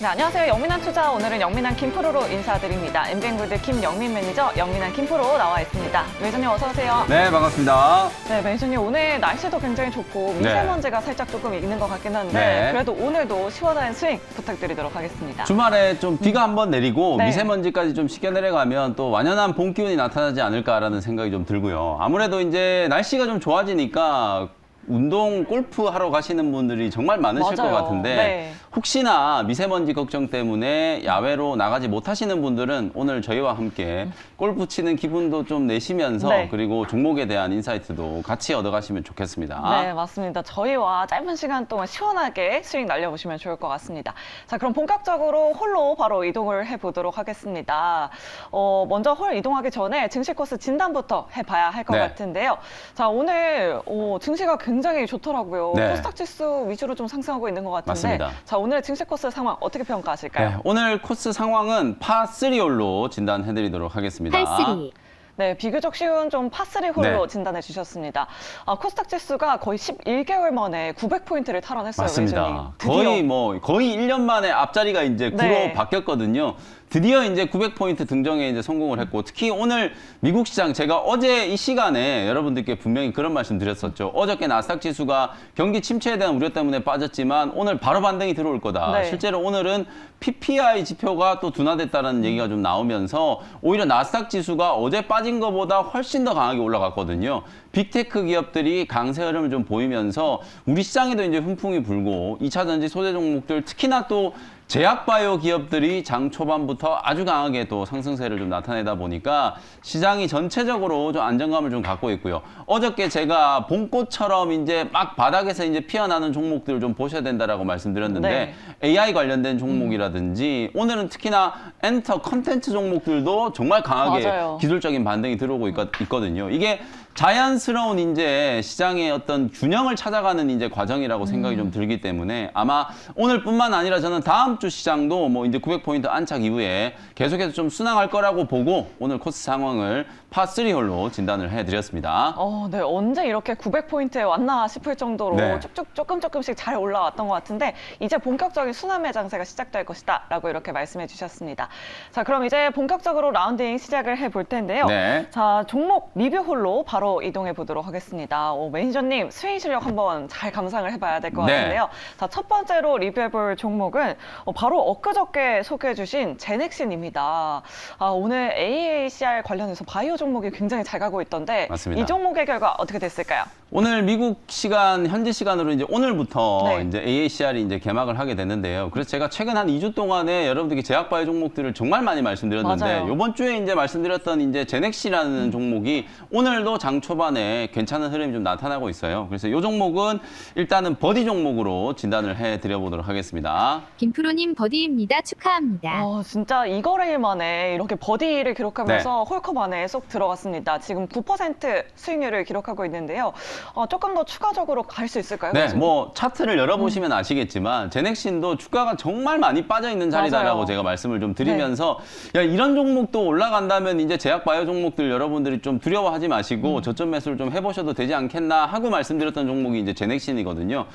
네, 안녕하세요. 영민한 투자 오늘은 영민한 김프로로 인사드립니다. 엠뱅구드 김영민 매니저 영민한 김프로 나와 있습니다. 매니저님 어서 오세요. 네, 반갑습니다. 네, 매니저님 오늘 날씨도 굉장히 좋고 미세먼지가 살짝 조금 있는 것 같긴 한데 네. 그래도 오늘도 시원한 스윙 부탁드리도록 하겠습니다. 주말에 좀 비가 한번 내리고 네. 미세먼지까지 좀 식겨 내려가면 또 완연한 봄 기운이 나타나지 않을까라는 생각이 좀 들고요. 아무래도 이제 날씨가 좀 좋아지니까 운동 골프 하러 가시는 분들이 정말 많으실 맞아요. 것 같은데 네. 혹시나 미세먼지 걱정 때문에 야외로 나가지 못하시는 분들은 오늘 저희와 함께 골프 치는 기분도 좀 내시면서 네. 그리고 종목에 대한 인사이트도 같이 얻어가시면 좋겠습니다. 네, 맞습니다. 저희와 짧은 시간 동안 시원하게 스윙 날려보시면 좋을 것 같습니다. 자, 그럼 본격적으로 홀로 바로 이동을 해보도록 하겠습니다. 어, 먼저 홀 이동하기 전에 증시 코스 진단부터 해봐야 할 것 네. 같은데요. 자, 오늘 어, 증시가 굉장히 좋더라고요. 네. 코스닥 지수 위주로 좀 상승하고 있는 것 같은데. 맞습니다. 자, 오늘 증시 코스 상황 어떻게 평가하실까요? 네, 오늘 코스 상황은 파3홀로 진단해드리도록 하겠습니다. 팔쓰리 네, 비교적 쉬운 좀 파3 홀로 네. 진단해 주셨습니다. 아, 코스닥 지수가 거의 11개월 만에 900포인트를 탈환했어요. 맞습니다. 드디어. 거의 뭐 거의 1년 만에 앞자리가 이제 9로 네. 바뀌었거든요. 드디어 이제 900포인트 등정에 이제 성공을 했고 특히 오늘 미국 시장 제가 어제 이 시간에 여러분들께 분명히 그런 말씀 드렸었죠. 어저께 나스닥 지수가 경기 침체에 대한 우려 때문에 빠졌지만 오늘 바로 반등이 들어올 거다. 네. 실제로 오늘은 PPI 지표가 또 둔화됐다는 얘기가 좀 나오면서 오히려 나스닥 지수가 어제 빠진 것보다 훨씬 더 강하게 올라갔거든요. 빅테크 기업들이 강세 흐름을 좀 보이면서 우리 시장에도 이제 훈풍이 불고 2차 전지 소재 종목들 특히나 또 제약바이오 기업들이 장 초반부터 아주 강하게 또 상승세를 좀 나타내다 보니까 시장이 전체적으로 좀 안정감을 좀 갖고 있고요. 어저께 제가 봄꽃처럼 이제 막 바닥에서 이제 피어나는 종목들을 좀 보셔야 된다라고 말씀드렸는데 네. AI 관련된 종목이라든지 오늘은 특히나 엔터 컨텐츠 종목들도 정말 강하게 맞아요. 기술적인 반등이 들어오고 있, 거든요 이게 자연스러운 이제 시장의 어떤 균형을 찾아가는 이제 과정이라고 생각이 좀 들기 때문에 아마 오늘뿐만 아니라 저는 다음 주 시장도 뭐 이제 900포인트 안착 이후에 계속해서 좀 순항할 거라고 보고 오늘 코스 상황을 파3 홀로 진단을 해드렸습니다. 어, 네. 언제 이렇게 900포인트에 왔나 싶을 정도로 네. 쭉쭉 조금 조금씩 잘 올라왔던 것 같은데 이제 본격적인 순환매 장세가 시작될 것이다 라고 이렇게 말씀해 주셨습니다. 자, 그럼 이제 본격적으로 라운딩 시작을 해볼 텐데요. 네. 자, 종목 리뷰 홀로 바로 이동해 보도록 하겠습니다. 오, 매니저님 스윙 실력 한번 잘 감상을 해봐야 될 것 네. 같은데요. 자, 첫 번째로 리뷰해볼 종목은 어, 바로 엊그저께 소개해주신 제넥신입니다. 아, 오늘 AACR 관련해서 바이오 종목이 굉장히 잘 가고 있던데 맞습니다. 이 종목의 결과 어떻게 됐을까요? 오늘 미국 시간 현지 시간으로 이제 오늘부터 네. 이제 AACR이 이제 개막을 하게 됐는데요. 그래서 제가 최근 한 2주 동안에 여러분들께 제약 바이오 종목들을 정말 많이 말씀드렸는데 맞아요. 이번 주에 이제 말씀드렸던 이제 제넥시라는 종목이 오늘도 장 초반에 괜찮은 흐름이 좀 나타나고 있어요. 그래서 이 종목은 일단은 버디 종목으로 진단을 해 드려 보도록 하겠습니다. 김프로님 버디입니다. 축하합니다. 어, 진짜 이거래일 만에 이렇게 버디를 기록하면서 네. 홀컵 안에 쏙 들어갔습니다. 지금 9% 수익률을 기록하고 있는데요. 어, 조금 더 추가적으로 갈 수 있을까요? 네? 뭐 차트를 열어보시면 아시겠지만 제넥신도 주가가 정말 많이 빠져 있는 자리다라고 맞아요. 제가 말씀을 좀 드리면서 야 이런 종목도 올라간다면 이제 제약 바이오 종목들 여러분들이 좀 두려워하지 마시고 음. 저점 매수를 좀 해보셔도 되지 않겠나 하고 말씀드렸던 종목이 이제 제넥신이거든요.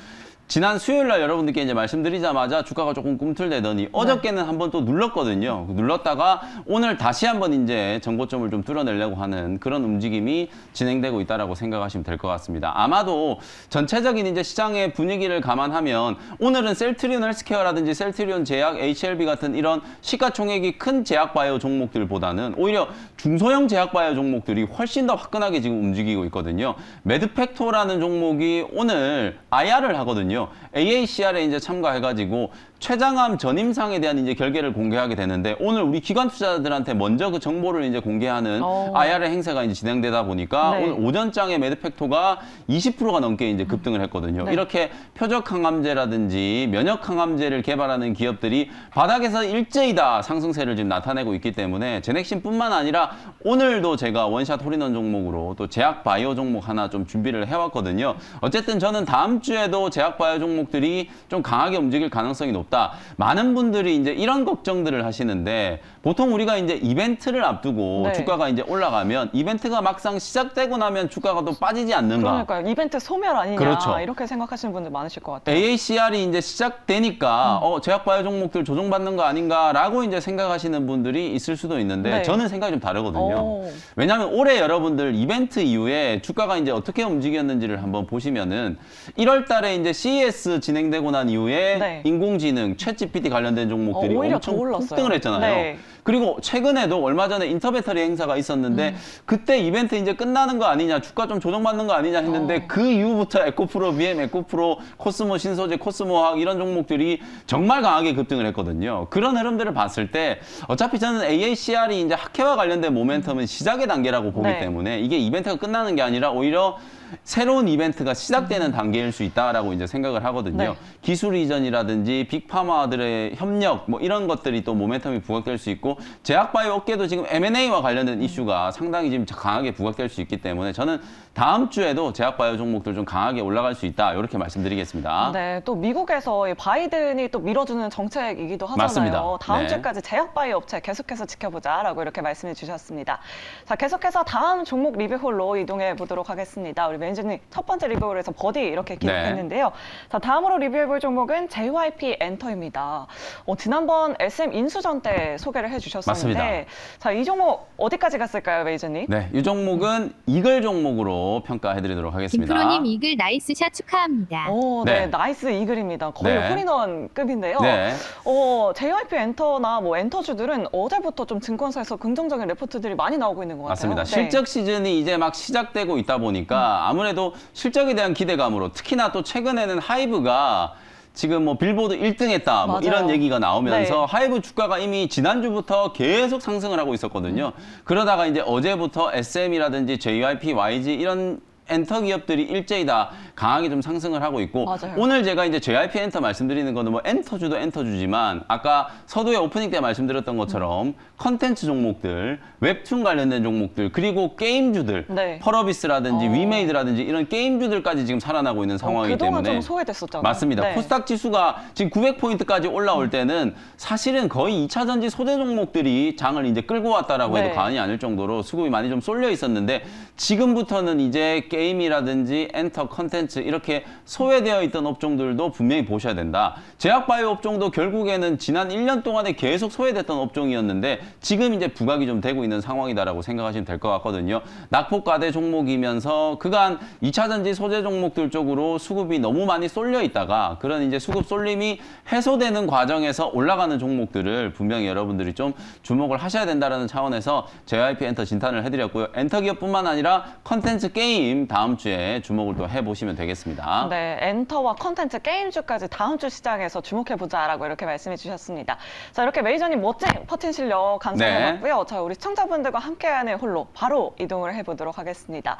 지난 수요일 날 여러분들께 이제 말씀드리자마자 주가가 조금 네. 꿈틀대더니 어저께는 한번 또 눌렀거든요. 눌렀다가 오늘 다시 한번 이제 정고점을 좀 뚫어내려고 하는 그런 움직임이 진행되고 있다라고 생각하시면 될 것 같습니다. 아마도 전체적인 이제 시장의 분위기를 감안하면 오늘은 셀트리온 헬스케어라든지 셀트리온 제약, HLB 같은 이런 시가총액이 큰 제약 바이오 종목들보다는 오히려 중소형 제약 바이오 종목들이 훨씬 더 화끈하게 지금 움직이고 있거든요. 매드팩토라는 종목이 오늘 IR을 하거든요. AACR에 이제 참가해가지고 최장암 전임상에 대한 이제 결계를 공개하게 되는데 오늘 우리 기관 투자자들한테 먼저 그 정보를 이제 공개하는 어. IR 행사가 이제 진행되다 보니까 네. 오늘 오전장에 매드팩토가 20%가 넘게 이제 급등을 했거든요. 네. 이렇게 표적 항암제라든지 면역 항암제를 개발하는 기업들이 바닥에서 일제히 다 상승세를 지금 나타내고 있기 때문에 제넥신뿐만 아니라 오늘도 제가 원샷 홀인원 종목으로 또 제약 바이오 종목 하나 좀 준비를 해왔거든요. 어쨌든 저는 다음 주에도 제약 바이오 제약바이오 종목들이 좀 강하게 움직일 가능성이 높 다. 많은 분들이 이제 이런 걱정들을 하시는데 보통 우리가 이제 이벤트를 앞두고 네. 주가가 이제 올라가면 이벤트가 막상 시작되고 나면 주가가 또 빠지지 않는가. 그러니까요. 이벤트 소멸 아니냐 그렇죠. 이렇게 생각하시는 분들 많으실 것 같아요. AACR이 이제 음. 시작되니까 어 제약바이오 종목들 조정받는 거 아닌가라고 이제 생각하시는 분들이 있을 수도 있는데 네. 저는 생각이 좀 다르거든요. 오. 왜냐하면 올해 여러분들 이벤트 이후에 주가가 이제 어떻게 움직였는지를 한번 보시면은 1월 달에 이제 CES 진행되고 난 이후에 네. 인공지능, 챗GPT 관련된 종목들이 어, 오히려 엄청 더 올랐어요. 폭등을 했잖아요. 네. 그리고 최근에도 얼마 전에 인터배터리 행사가 있었는데 그때 이벤트 이제 끝나는 거 아니냐, 주가 좀 조정받는 거 아니냐 했는데 어. 그 이후부터 에코프로, BM, 에코프로, 코스모 신소재, 코스모학 이런 종목들이 정말 강하게 급등을 했거든요. 그런 흐름들을 봤을 때 어차피 저는 AACR이 이제 학회와 관련된 모멘텀은 시작의 단계라고 보기 네. 때문에 이게 이벤트가 끝나는 게 아니라 오히려 새로운 이벤트가 시작되는 단계일 수 있다라고 이제 생각을 하거든요. 네. 기술 이전이라든지 빅파마들의 협력 뭐 이런 것들이 또 모멘텀이 부각될 수 있고 제약바이오 업계도 지금 M&A와 관련된 이슈가 상당히 지금 강하게 부각될 수 있기 때문에 저는 다음 주에도 제약바이오 종목들 좀 강하게 올라갈 수 있다 이렇게 말씀드리겠습니다. 네, 또 미국에서 이 바이든이 또 밀어주는 정책이기도 하잖아요. 맞습니다. 다음 네. 주까지 제약바이오 업체 계속해서 지켜보자라고 이렇게 말씀해 주셨습니다. 자, 계속해서 다음 종목 리뷰홀로 이동해 보도록 하겠습니다. 우리 매니저님 첫 번째 리뷰홀에서 버디 이렇게 네. 기록했는데요. 자, 다음으로 리뷰해볼 종목은 JYP 엔터입니다. 어, 지난번 SM 인수전 때 소개를 해주셨었는데, 맞습니다. 자, 이 종목 어디까지 갔을까요, 매니저님? 네, 이 종목은 이글 종목으로 평가해드리도록 하겠습니다. 김프로님 이글 나이스 샷 축하합니다. 오, 네. 네. 나이스 이글입니다. 거의 네. 홀인원급인데요. 네. 어, JYP 엔터나 뭐 엔터주들은 어제부터 좀 증권사에서 긍정적인 레포트들이 많이 나오고 있는 것 같아요. 맞습니다. 네. 실적 시즌이 이제 막 시작되고 있다 보니까 아무래도 실적에 대한 기대감으로 특히나 또 최근에는 하이브가 지금 뭐 빌보드 1등 했다 뭐 맞아요. 이런 얘기가 나오면서 네. 하이브 주가가 이미 지난주부터 계속 상승을 하고 있었거든요. 그러다가 이제 어제부터 SM이라든지 JYP, YG 이런 엔터 기업들이 일제히 다 강하게 좀 상승을 하고 있고 맞아요. 오늘 제가 이제 JYP 엔터 말씀드리는 거는 뭐 엔터주도 엔터주지만 아까 서두에 오프닝 때 말씀드렸던 것처럼 컨텐츠 종목들, 웹툰 관련된 종목들 그리고 게임주들, 네. 펄어비스라든지 어. 위메이드라든지 이런 게임주들까지 지금 살아나고 있는 상황이기 어, 그동안 때문에 좀 소외됐었잖아요. 맞습니다. 네. 코스닥 지수가 지금 900포인트까지 올라올 때는 사실은 거의 2차 전지 소재 종목들이 장을 이제 끌고 왔다라고 해도 네. 과언이 아닐 정도로 수급이 많이 좀 쏠려 있었는데 지금부터는 이제 게임이라든지 엔터 컨텐츠 이렇게 소외되어 있던 업종들도 분명히 보셔야 된다. 제약바이오 업종도 결국에는 지난 1년 동안에 계속 소외됐던 업종이었는데 지금 이제 부각이 좀 되고 있는 상황이다라고 생각하시면 될 것 같거든요. 낙폭과대 종목이면서 그간 2차 전지 소재 종목들 쪽으로 수급이 너무 많이 쏠려 있다가 그런 이제 수급 쏠림이 해소되는 과정에서 올라가는 종목들을 분명히 여러분들이 좀 주목을 하셔야 된다는 차원에서 JYP 엔터 진단을 해드렸고요. 엔터 기업뿐만 아니라 컨텐츠 게임 다음 주에 주목을 또 해보시면 되겠습니다. 네, 엔터와 컨텐츠 게임주까지 다음 주 시장에서 주목해보자라고 이렇게 말씀해 주셨습니다. 자, 이렇게 메이저님 멋진 퍼팅 실력 감상해봤고요. 자, 우리 시청자분들과 함께하는 홀로 바로 이동을 해보도록 하겠습니다.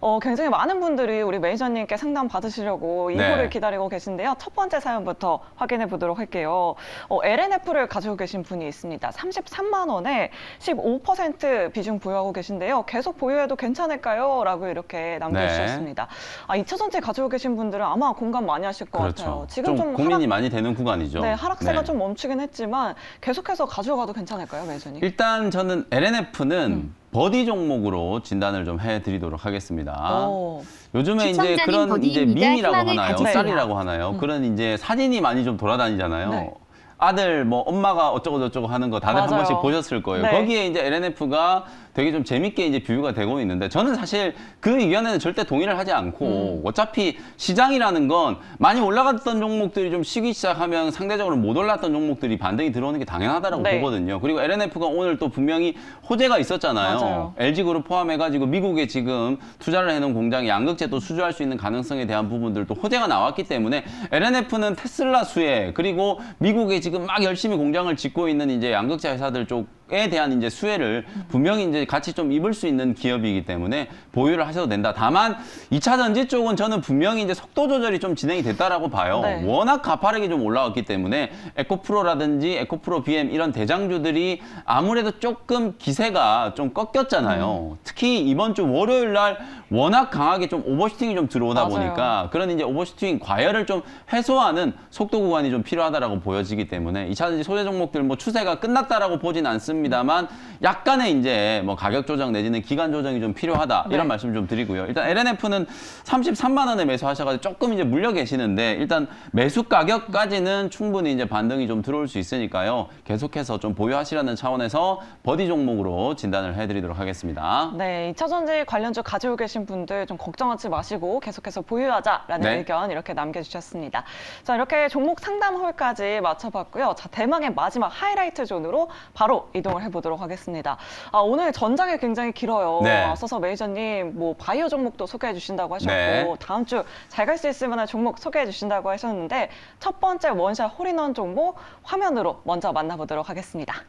어, 굉장히 많은 분들이 우리 메이저님께 상담 받으시려고 이 네. 홀을 기다리고 계신데요. 첫 번째 사연부터 확인해 보도록 할게요. 어, LNF를 가지고 계신 분이 있습니다. 33만 원에 15% 비중 보유하고 계신데요. 계속 보유해도 괜찮을까요? 라고 이렇게 남겨주셨습니다. 아, 2차 전지 가지고 계신 분들은 아마 공감 많이 하실 것 같아요. 그렇죠. 지금 좀, 고민이 하락, 많이 되는 구간이죠. 네, 하락세가 네. 좀 멈추긴 했지만 계속해서 가져가도 괜찮을까요, 매주님? 일단 저는 LNF는 음. 버디 종목으로 진단을 좀 해드리도록 하겠습니다. 오. 요즘에 이제 그런 이제. 밈이라고 하나요? 쌀이라고 하나요? 그런 이제 사진이 많이 좀 돌아다니잖아요. 네. 아들 뭐 엄마가 어쩌고 저쩌고 하는 거 다들 한 맞아요. 번씩 보셨을 거예요. 네. 거기에 이제 LNF가 되게 좀 재밌게 이제 비유가 되고 있는데 저는 사실 그 의견에는 절대 동의를 하지 않고 어차피 시장이라는 건 많이 올라갔던 종목들이 좀 쉬기 시작하면 상대적으로 못 올랐던 종목들이 반등이 들어오는 게 당연하다라고 네. 보거든요. 그리고 LNF가 오늘 또 분명히 호재가 있었잖아요. 맞아요. LG그룹 포함해가지고 미국에 지금 투자를 해놓은 공장이 양극재 또 수주할 수 있는 가능성에 대한 부분들도 호재가 나왔기 때문에 LNF는 테슬라 수혜 그리고 미국에 지금 막 열심히 공장을 짓고 있는 이제 양극재 회사들 쪽에 대한 이제 수혜를 분명히 이제 같이 좀 입을 수 있는 기업이기 때문에 보유를 하셔도 된다. 다만 2차 전지 쪽은 저는 분명히 이제 속도 조절이 좀 진행이 됐다라고 봐요. 네. 워낙 가파르게 좀 올라왔기 때문에 에코프로라든지 에코프로 BM 이런 대장주들이 아무래도 조금 기세가 좀 꺾였잖아요. 음. 특히 이번 주 월요일 날 워낙 강하게 좀 오버슈팅이 좀 들어오다 맞아요. 보니까 그런 이제 오버슈팅 과열을 좀 해소하는 속도 구간이 좀 필요하다라고 보여지기 때문에 2차 전지 소재 종목들 뭐 추세가 끝났다라고 보진 않습니다 만 약간의 이제 뭐 가격 조정 내지는 기간 조정이 좀 필요하다 이런 네. 말씀 좀 드리고요. 일단 LNF는 33만 원에 매수하셔가지고 조금 이제 물려 계시는데 일단 매수 가격까지는 충분히 이제 반등이 좀 들어올 수 있으니까요. 계속해서 좀 보유하시라는 차원에서 버디 종목으로 진단을 해드리도록 하겠습니다. 네, 2차 전지 관련주 가지고 계신 분들 좀 걱정하지 마시고 계속해서 보유하자라는 네. 의견 이렇게 남겨주셨습니다. 자, 이렇게 종목 상담 홀까지 마쳐봤고요. 자, 대망의 마지막 하이라이트 존으로 바로 이동 을 해보도록 하겠습니다. 아, 오늘 전장이 굉장히 길어요. 네. 앞서서 매니저님 뭐 바이오 종목도 소개해 주신다고 하셨고 네. 다음 주 잘 갈 수 있을 만한 종목 소개해 주신다고 하셨는데 첫 번째 원샷 홀인원 종목 화면으로 먼저 만나보도록 하겠습니다.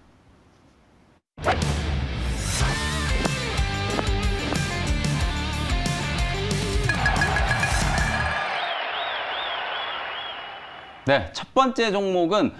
네, 첫 번째 종목은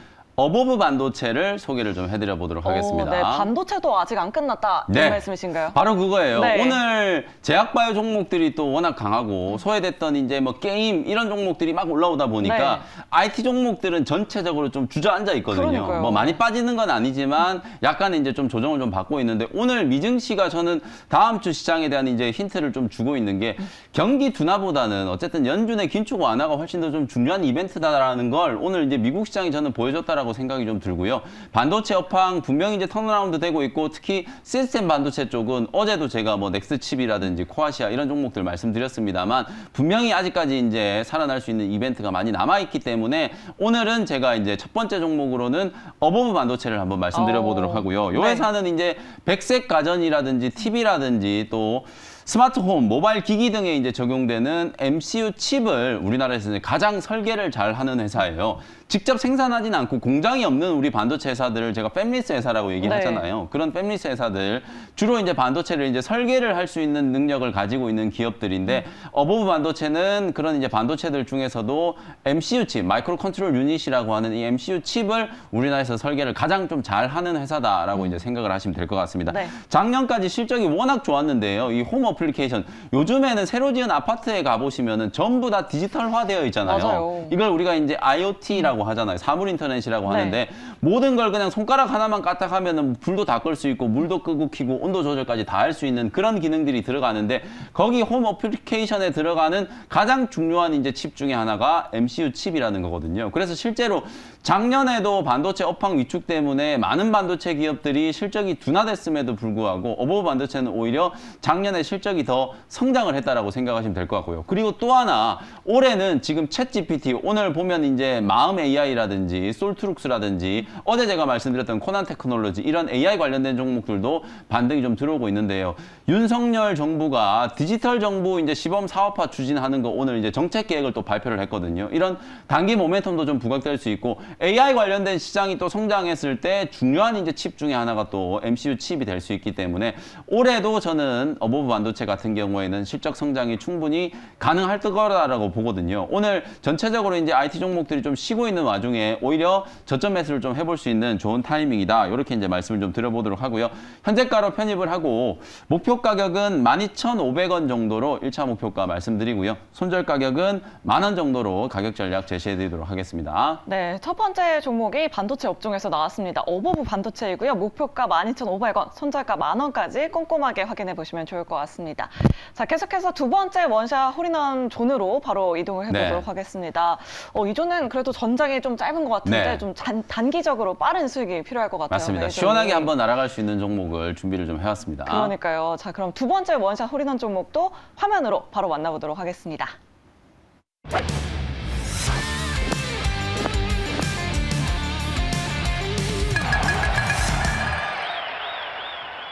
어보브 반도체를 소개를 좀 해드려 보도록 하겠습니다. 어, 네, 반도체도 아직 안 끝났다 이런 네. 말씀이신가요? 바로 그거예요. 네. 오늘 제약바이오 종목들이 또 워낙 강하고 소외됐던 이제 뭐 게임 이런 종목들이 막 올라오다 보니까 네. IT 종목들은 전체적으로 좀 주저앉아 있거든요. 그러니까요. 뭐 많이 빠지는 건 아니지만 약간 이제 좀 조정을 좀 받고 있는데 오늘 미증 씨가 저는 다음 주 시장에 대한 이제 힌트를 좀 주고 있는 게 경기 둔화보다는 어쨌든 연준의 긴축 완화가 훨씬 더 좀 중요한 이벤트다라는 걸 오늘 이제 미국 시장이 저는 보여줬다라고 생각이 좀 들고요. 반도체 업황 분명히 이제 턴어라운드 되고 있고 특히 시스템 반도체 쪽은 어제도 제가 뭐 넥스 칩이라든지 코아시아 이런 종목들 말씀드렸습니다만 분명히 아직까지 이제 살아날 수 있는 이벤트가 많이 남아 있기 때문에 오늘은 제가 이제 첫 번째 종목으로는 어버브 반도체를 한번 말씀드려 보도록 어, 하고요. 요 네. 회사는 이제 백색 가전이라든지 TV라든지 또 스마트홈, 모바일 기기 등에 이제 적용되는 MCU 칩을 우리나라에서 이제 가장 설계를 잘 하는 회사예요. 직접 생산하진 않고 공장이 없는 우리 반도체 회사들을 제가 팹리스 회사라고 얘기하잖아요. 그런 팹리스 회사들 주로 이제 반도체를 이제 설계를 할 수 있는 능력을 가지고 있는 기업들인데 어보브 반도체는 그런 이제 반도체들 중에서도 MCU 칩, 마이크로 컨트롤 유닛이라고 하는 이 MCU 칩을 우리나라에서 설계를 가장 좀 잘 하는 회사다라고 이제 생각을 하시면 될 것 같습니다. 네. 작년까지 실적이 워낙 좋았는데요. 이홈 어플리케이션 요즘에는 새로 지은 아파트에 가보시면은 전부 다 디지털화되어 있잖아요. 맞아요. 이걸 우리가 이제 IoT라고 하잖아요. 사물 인터넷이라고 네. 하는데 모든 걸 그냥 손가락 하나만 까딱하면은 불도 다 끌 수 있고 물도 끄고 켜고 온도 조절까지 다 할 수 있는 그런 기능들이 들어가는데 거기 홈 어플리케이션에 들어가는 가장 중요한 이제 칩 중에 하나가 MCU 칩이라는 거거든요. 그래서 실제로 작년에도 반도체 업황 위축 때문에 많은 반도체 기업들이 실적이 둔화됐음에도 불구하고 어버브 반도체는 오히려 작년에 실적이 더 성장을 했다라고 생각하시면 될 것 같고요. 그리고 또 하나 올해는 지금 챗 GPT 오늘 보면 이제 마음 AI라든지 솔트룩스라든지 어제 제가 말씀드렸던 코난 테크놀로지 이런 AI 관련된 종목들도 반등이 좀 들어오고 있는데요. 윤석열 정부가 디지털 정부 이제 시범 사업화 추진하는 거 오늘 이제 정책 계획을 또 발표를 했거든요. 이런 단기 모멘텀도 좀 부각될 수 있고 AI 관련된 시장이 또 성장했을 때 중요한 이제 칩 중에 하나가 또 MCU 칩이 될 수 있기 때문에 올해도 저는 어보브 반도체 같은 경우에는 실적 성장이 충분히 가능할 거라고 보거든요. 오늘 전체적으로 이제 IT 종목들이 좀 쉬고 있는 와중에 오히려 저점 매수를 좀 해볼 수 있는 좋은 타이밍이다. 이렇게 이제 말씀을 좀 드려보도록 하고요. 현재가로 편입을 하고 목표 가격은 12,500원 정도로 1차 목표가 말씀드리고요. 손절 가격은 만 원 정도로 가격 전략 제시해드리도록 하겠습니다. 네, 첫 번째 종목이 반도체 업종에서 나왔습니다. 어버브 반도체이고요. 목표가 12,500원, 손절가 만 원까지 꼼꼼하게 확인해 보시면 좋을 것 같습니다. 자, 계속해서 두 번째 원샷 홀인원 존으로 바로 이동을 해보도록 네. 하겠습니다. 어, 이 존은 그래도 전장이 좀 짧은 것 같은데 네. 좀 잔- 단기적으로 빠른 수익이 필요할 것 같아요. 맞습니다. 매니저님. 시원하게 한번 날아갈 수 있는 종목을 준비를 좀 해왔습니다. 그러니까요. 자, 그럼 두 번째 원샷 홀인원 종목도 화면으로 바로 만나보도록 하겠습니다.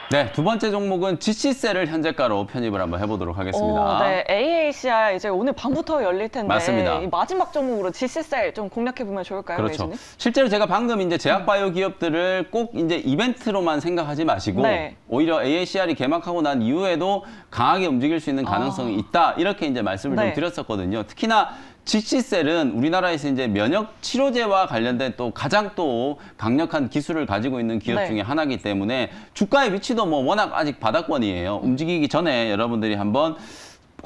네, 두 번째 종목은 GC셀을 현재가로 편입을 한번 해보도록 하겠습니다. 어, 네, AACR 이제 오늘 밤부터 열릴 텐데 맞습니다. 이 마지막 종목으로 GC셀 좀 공략해 보면 좋을까요, 그렇죠. 레이저님? 실제로 제가 방금 이제 제약바이오 기업들을 꼭 이제 이벤트로만 생각하지 마시고 네. 오히려 AACR이 개막하고 난 이후에도 강하게 움직일 수 있는 가능성이 있다 이렇게 이제 말씀을 아. 네. 좀 드렸었거든요. 특히나 GC셀은 우리나라에서 이제 면역 치료제와 관련된 또 가장 또 강력한 기술을 가지고 있는 기업 네. 중에 하나이기 때문에 주가의 위치도 뭐 워낙 아직 바닥권이에요. 움직이기 전에 여러분들이 한번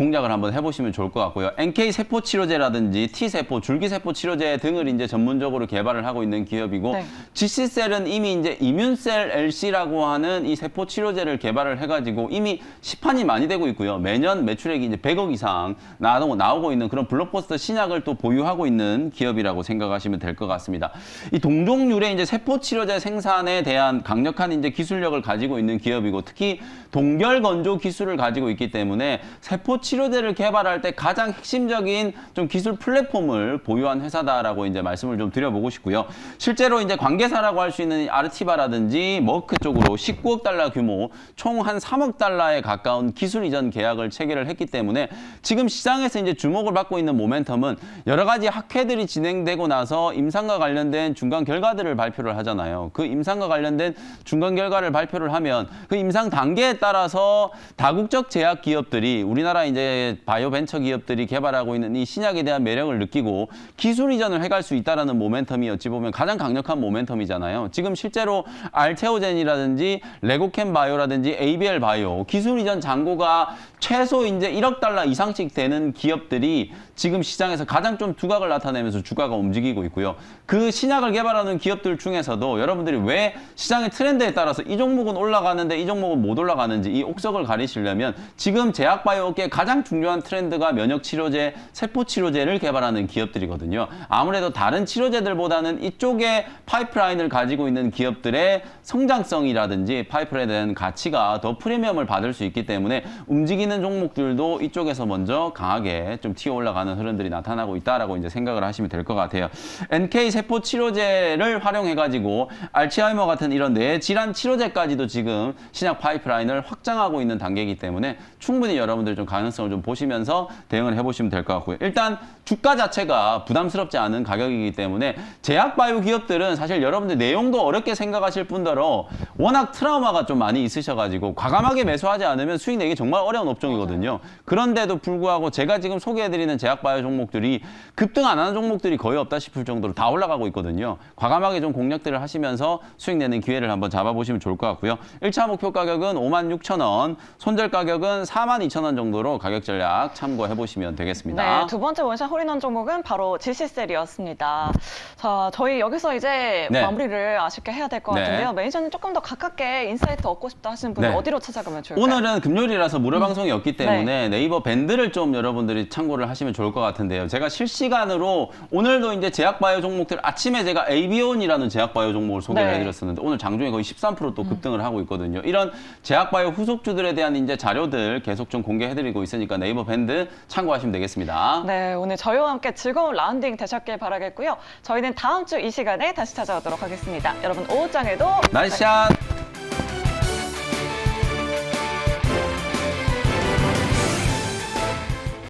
공략을 한번 해보시면 좋을 것 같고요. NK 세포 치료제라든지 T 세포, 줄기 세포 치료제 등을 이제 전문적으로 개발을 하고 있는 기업이고 네. GC셀은 이미 이제 이뮨셀 LC라고 하는 이 세포 치료제를 개발을 해가지고 이미 시판이 많이 되고 있고요. 매년 매출액이 이제 100억 이상 나오고, 나오고 있는 그런 블록버스터 신약을 또 보유하고 있는 기업이라고 생각하시면 될 것 같습니다. 이 동종률의 이제 세포 치료제 생산에 대한 강력한 이제 기술력을 가지고 있는 기업이고 특히 동결 건조 기술을 가지고 있기 때문에 세포 치료제를 개발할 때 가장 핵심적인 좀 기술 플랫폼을 보유한 회사다라고 이제 말씀을 좀 드려보고 싶고요. 실제로 이제 관계사라고 할 수 있는 아르티바라든지 머크 쪽으로 19억 달러 규모 총 한 3억 달러에 가까운 기술 이전 계약을 체결을 했기 때문에 지금 시장에서 이제 주목을 받고 있는 모멘텀은 여러 가지 학회들이 진행되고 나서 임상과 관련된 중간 결과들을 발표를 하잖아요. 그 임상과 관련된 중간 결과를 발표를 하면 그 임상 단계에 따라서 다국적 제약 기업들이 우리나라 이제 바이오 벤처 기업들이 개발하고 있는 이 신약에 대한 매력을 느끼고 기술 이전을 해갈 수 있다라는 모멘텀이 어찌 보면 가장 강력한 모멘텀이잖아요. 지금 실제로 알테오젠이라든지 레고캠 바이오라든지 ABL 바이오 기술 이전 잔고가 최소 이제 1억 달러 이상씩 되는 기업들이 지금 시장에서 가장 좀 두각을 나타내면서 주가가 움직이고 있고요. 그 신약을 개발하는 기업들 중에서도 여러분들이 왜 시장의 트렌드에 따라서 이 종목은 올라가는데 이 종목은 못 올라가는지 이 옥석을 가리시려면 지금 제약바이오계 가장 중요한 트렌드가 면역 치료제, 세포 치료제를 개발하는 기업들이거든요. 아무래도 다른 치료제들보다는 이쪽에 파이프라인을 가지고 있는 기업들의 성장성이라든지 파이프라인에 대한 가치가 더 프리미엄을 받을 수 있기 때문에 움직이는 종목들도 이쪽에서 먼저 강하게 좀 튀어 올라가는 흐름들이 나타나고 있다라고 이제 생각을 하시면 될 것 같아요. NK 세포 치료제를 활용해 가지고 알츠하이머 같은 이런 뇌 질환 치료제까지도 지금 신약 파이프라인을 확장하고 있는 단계이기 때문에 충분히 여러분들 좀 가능성을 좀 보시면서 대응을 해 보시면 될 것 같고요. 일단 주가 자체가 부담스럽지 않은 가격이기 때문에 제약 바이오 기업들은 사실 여러분들 내용도 어렵게 생각하실 뿐더러 워낙 트라우마가 좀 많이 있으셔 가지고 과감하게 매수하지 않으면 수익 내기 정말 어려운 업종이거든요. 그런데도 불구하고 제가 지금 소개해 드리는 제약 바이오 종목들이 급등 안 하는 종목들이 거의 없다 싶을 정도로 다 올라가고 있거든요. 과감하게 좀 공략들을 하시면서 수익 내는 기회를 한번 잡아보시면 좋을 것 같고요. 1차 목표 가격은 5만 6천 원, 손절 가격은 4만 2천 원 정도로 가격 전략 참고해 보시면 되겠습니다. 네, 두 번째 원샷 홀인원 종목은 바로 GC셀이었습니다. 자, 저희 여기서 이제 네. 마무리를 아쉽게 해야 될 것 네. 같은데요. 매니저님 조금 더 가깝게 인사이트 얻고 싶다 하시는 분은 네. 어디로 찾아가면 좋을까요? 오늘은 금요일이라서 무료 방송이었기 때문에 네. 네. 이버 밴드를 좀 여러분들이 참고를 하시면 좋을 것 같 은데요. 제가 실시간으로 오늘도 이제 제약바이오 종목들 아침에 제가 에이비온이라는 제약바이오 종목을 소개를 네. 해드렸었는데 오늘 장중에 거의 13%또 급등을 하고 있거든요. 이런 제약바이오 후속주들에 대한 이제 자료들 계속 좀 공개해드리고 있으니까 네이버 밴드 참고하시면 되겠습니다. 네, 오늘 저희와 함께 즐거운 라운딩 되셨길 바라겠고요. 저희는 다음 주 이 시간에 다시 찾아오도록 하겠습니다. 여러분 오후장에도 나이스 샷!